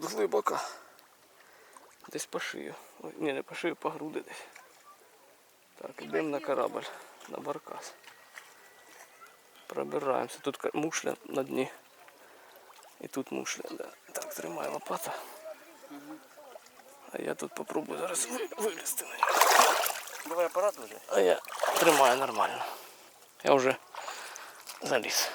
тут глибоко. Десь по шию. Ой, ні, не по шию, по груди десь. Так, йдемо на корабль, на баркас. Пробираємося. Тут мушля на дні. І тут мушля, да. Так, тримай лопата. А я тут попробую зараз ви- вилізти на нього. Давай апарат лежить. А я тримаю нормально. Я вже заліз.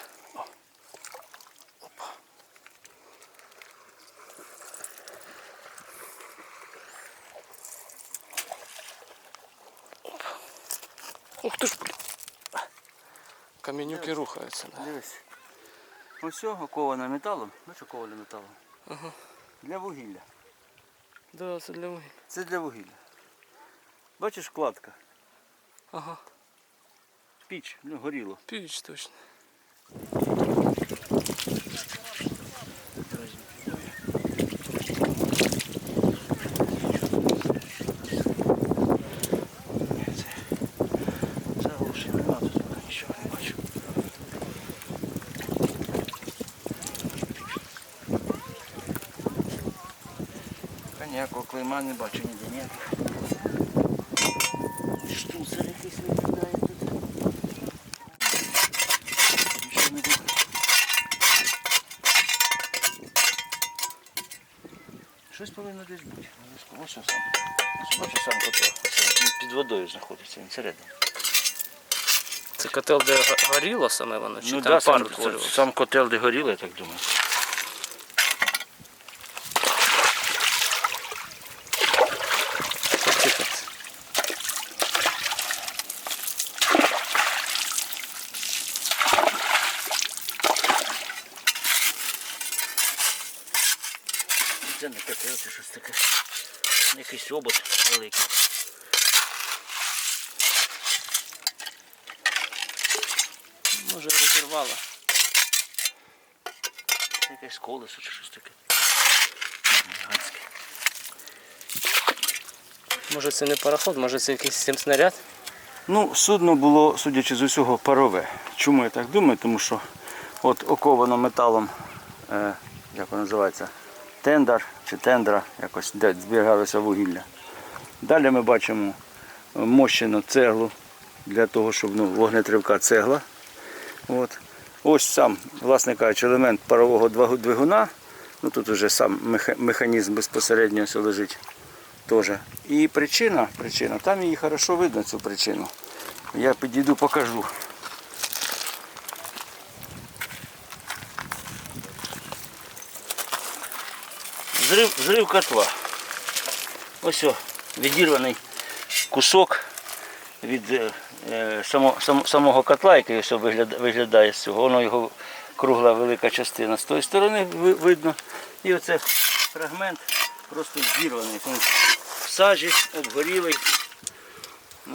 Ух ти ж, блін. Каменюки рухаються. Да. Дивись. Ось цього кована металом. Ну що коване металом? Ага. Для вугілля. Да, це для вугілля. Це для вугілля. Бачиш вкладка? Ага, Піч, ну горіло. піч точно. Заглуши, нема тут поки нічого не бачу. Та клейма не бачу ніде ніяких. Штуцер якийсь виглядає тут. Нічого не видно. Щось повинно десь бути. Ось ось сам. Ось сам котел. Він під водою знаходиться, він всередині. Це котел, де горіло саме воно, чи Ну там да, пар сам, сам котел, де горіло, я так думаю. Це не котел, це щось таке. Якийсь обод великий. Може розірвало. Якесь колесо чи щось таке. Гігантське. Може це не пароход, може це якийсь сім снаряд? Ну, судно було, судячи з усього, парове. Чому я так думаю? Тому що от оковано металом, е, як воно називається, тендар чи тендра, якось де зберігалося вугілля. Далі ми бачимо мощену цеглу для того, щоб ну, вогнетривка цегла. От. Ось сам, власне кажучи, елемент парового двигуна. Ну, тут вже сам механізм безпосередньо лежить. Теж. І причина, причина, там її хорошо видно, цю причину. Я підійду, покажу. Взрив, взрив котла. Ось о, відірваний кусок від е, е, само, сам- самого котла, який ось виглядає, з цього. Воно його кругла велика частина з тої сторони видно. І оце фрагмент просто зірваний. Сажі, обгорілий.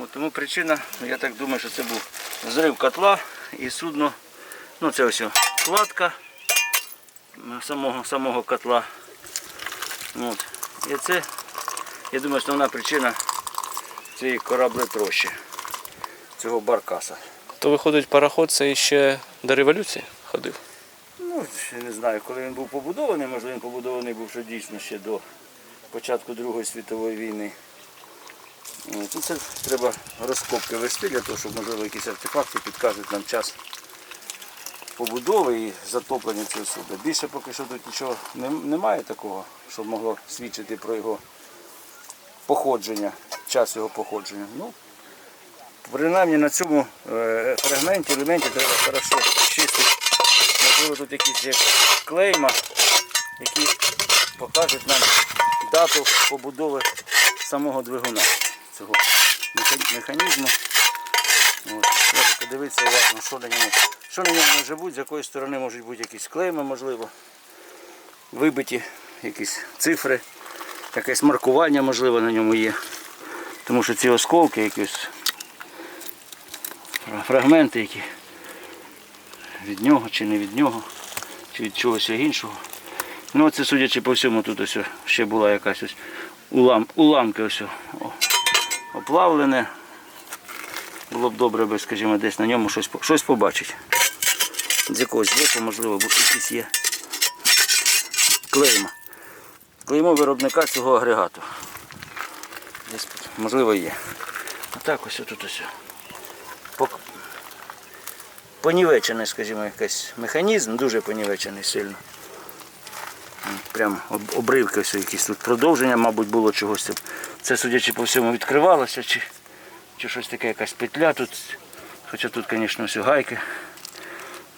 От, тому причина, я так думаю, що це був зрив котла і судно. Ну це ось кладка самого, самого котла. От. І це, я думаю, основна причина цієї кораблетрощі, цього баркаса. То виходить, пароход це ще до революції ходив. Ну, я не знаю, коли він був побудований, можливо, він побудований був що дійсно ще до початку Другої світової війни. Ну, це треба розкопки вести для того, щоб можливо якісь артефакти підкажуть нам час побудови і затоплення цього судна. Більше поки що тут нічого немає такого, щоб могло свідчити про його походження, час його походження. Ну, принаймні на цьому е, фрагменті, елементі треба хорошо чистити. Можливо, тут якісь є клейма, які покажуть нам дату побудови самого двигуна цього механізму. Подивитися уважно, що на ньому, що на ньому може бути, з якої сторони можуть бути якісь клейми, можливо, вибиті якісь цифри, якесь маркування, можливо, на ньому є. Тому що ці осколки, якісь фрагменти, які від нього чи не від нього, чи від чогось іншого. Ну це судячи по всьому, тут ось ще була якась ось улам, уламки ось оплавлене. Було б добре, би, скажімо, десь на ньому щось, щось побачити. З якогось боку, можливо, якісь є клейма. Клеймо виробника цього агрегату. Десь, можливо, є. А так ось тут ось. Понівечений, скажімо, якийсь механізм, дуже понівечений сильно. Прям обривки ось якісь тут продовження, мабуть, було чогось. Це, судячи по всьому, відкривалося, чи, чи щось таке, якась петля тут. Хоча тут, звісно, все гайки.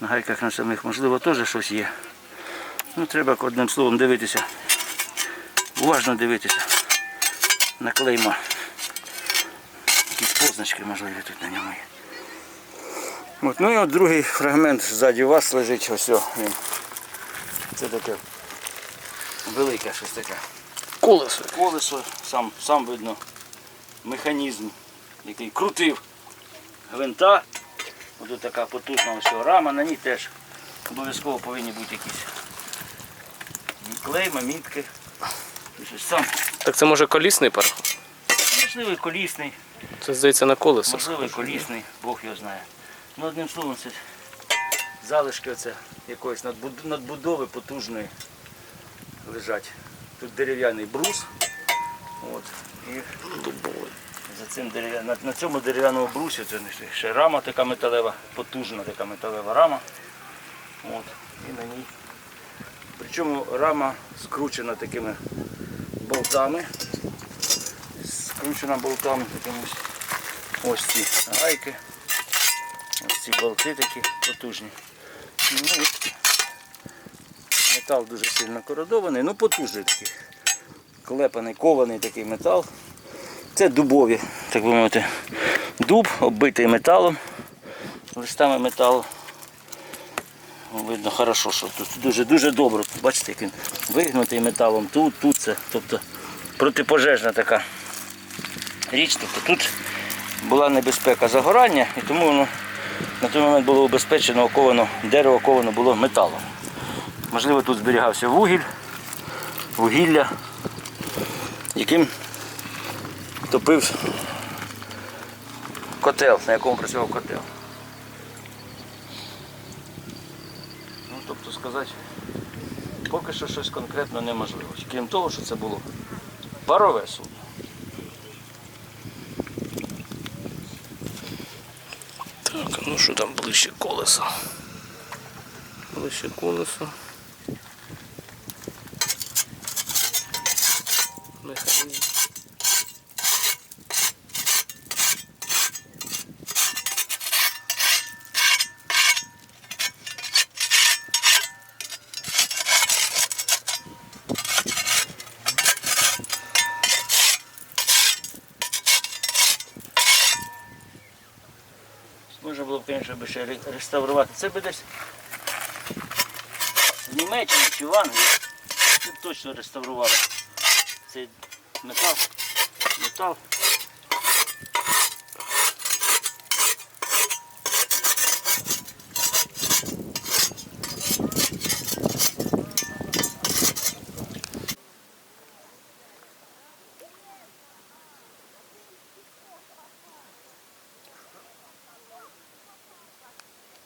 На гайках на самих, можливо, теж щось є. Ну, треба одним словом дивитися. Уважно дивитися на клейма. Якісь позначки, можливо, тут на ньому є. От, ну і от другий фрагмент ззаді у вас лежить, ось він. Це таке велике щось таке. Колесо. Колесо, сам, сам видно механізм, який крутив гвинта. Ось така потужна ось рама, на ній теж обов'язково повинні бути якісь клейма, мітки. Сам Так це може колісний пар? можливий колісний, Це здається на колесо. можливий схоже. колісний, Бог його знає. Ну, одним словом, це залишки оце якоїсь надбудови потужної лежать. Тут дерев'яний брус. От, і Дубовий. За цим дерев'я... на, на цьому дерев'яному брусі це ще рама така металева, потужна така металева рама. От, і на ній. Причому рама скручена такими болтами. Скручена болтами якимось. Ось ці гайки. Ось ці болти такі потужні. Ну. Метал дуже сильно кородований, ну потужний такий. Клепаний, кований такий метал. Це дубові, так би мовити, дуб, оббитий металом, листами металу. Видно хорошо, що тут дуже дуже добре. Бачите, як він вигнутий металом тут, тут це. Тобто протипожежна така річ. Тобто тут була небезпека загорання і тому воно на той момент було убезпечено, оковано, дерево оковано було металом. Можливо, тут зберігався вугіль, вугілля, яким топив котел, на якому працював котел. Ну, тобто сказати, поки що щось конкретно неможливо. Крім того, що це було парове судно. Так, ну що там ближче колесо? Ближче колесо. Механізм. Можна було б, звісно, ще реставрувати. Це би десь в Німеччині чи в Англії. Тут точно реставрували цей метал. Метал